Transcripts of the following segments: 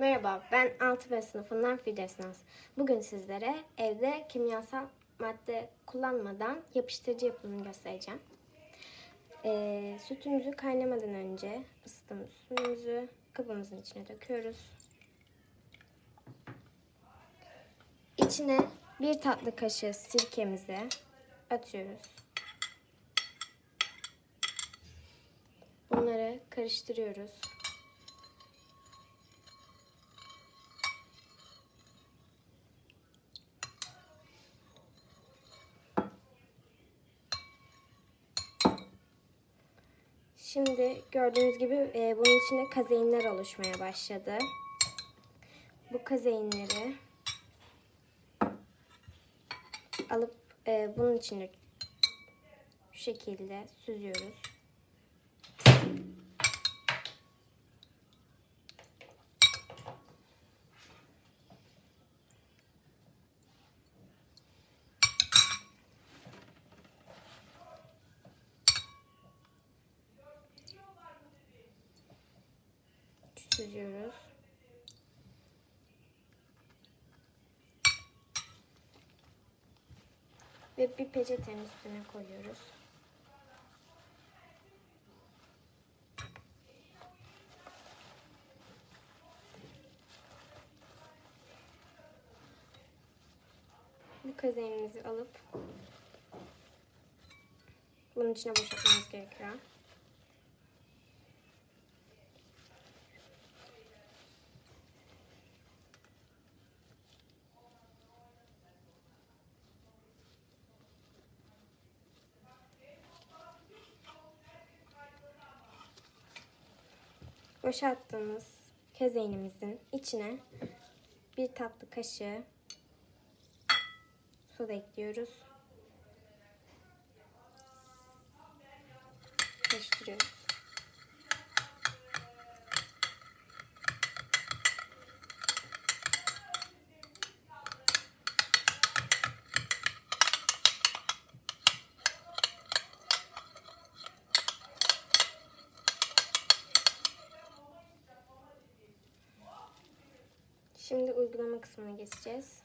Merhaba, ben 6 B sınıfından Firdevs Naz. Bugün sizlere evde kimyasal madde kullanmadan yapıştırıcı yapımını göstereceğim. Ee, sütümüzü kaynamadan önce ısıttığımız suyumuzu kabımızın içine döküyoruz. İçine bir tatlı kaşığı sirkemizi atıyoruz. Bunları karıştırıyoruz. Şimdi gördüğünüz gibi e, bunun içinde kazeinler oluşmaya başladı. Bu kazeinleri alıp e, bunun içine şu şekilde süzüyoruz. Süzüyoruz. Ve bir peçetenin üstüne koyuyoruz. Bu kazenimizi alıp bunun içine boşaltmamız gerekiyor. Boşalttığımız kezeynimizin içine bir tatlı kaşığı soda ekliyoruz. Karıştırıyoruz. Şimdi uygulama kısmına geçeceğiz.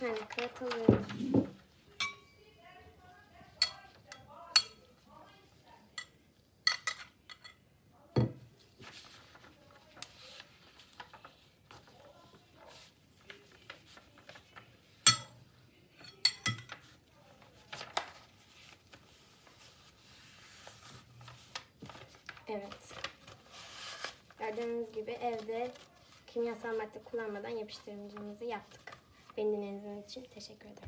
Tane kağıt alıyoruz. Evet. Gördüğünüz gibi evde kimyasal madde kullanmadan yapıştırıcımızı yaptık. Beni için teşekkür ederim.